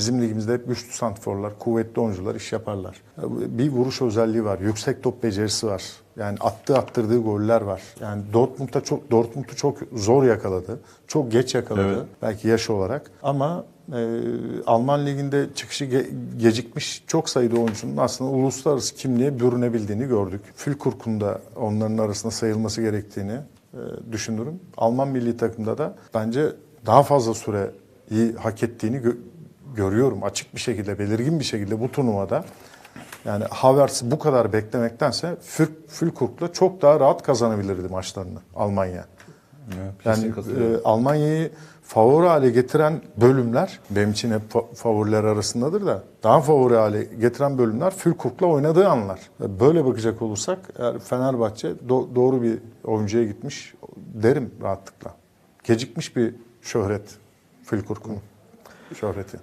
bizim ligimizde hep güçlü santrforlar, kuvvetli oyuncular iş yaparlar. Bir vuruş özelliği var, yüksek top becerisi var. Yani attığı attırdığı goller var. Yani Dortmund'da çok Dortmund'u çok zor yakaladı. Çok geç yakaladı. Evet. Belki yaş olarak. Ama e, Alman liginde çıkışı ge- gecikmiş çok sayıda oyuncunun aslında uluslararası kimliğe bürünebildiğini gördük. Fülkurk'un da onların arasında sayılması gerektiğini e, düşünürüm. Alman milli takımda da bence daha fazla süreyi hak ettiğini gö- görüyorum. Açık bir şekilde, belirgin bir şekilde bu turnuvada yani Havertz'i bu kadar beklemektense Fül- Fülkurk'la çok daha rahat kazanabilirdi maçlarını Almanya. Evet, Yani e, Almanya'yı favori hale getiren bölümler benim için hep fa- favoriler arasındadır da daha favori hale getiren bölümler Fülkurk'la oynadığı anlar. E, Böyle bakacak olursak eğer Fenerbahçe do- doğru bir oyuncuya gitmiş derim rahatlıkla. Gecikmiş bir şöhret Fülkurk'un şöhreti.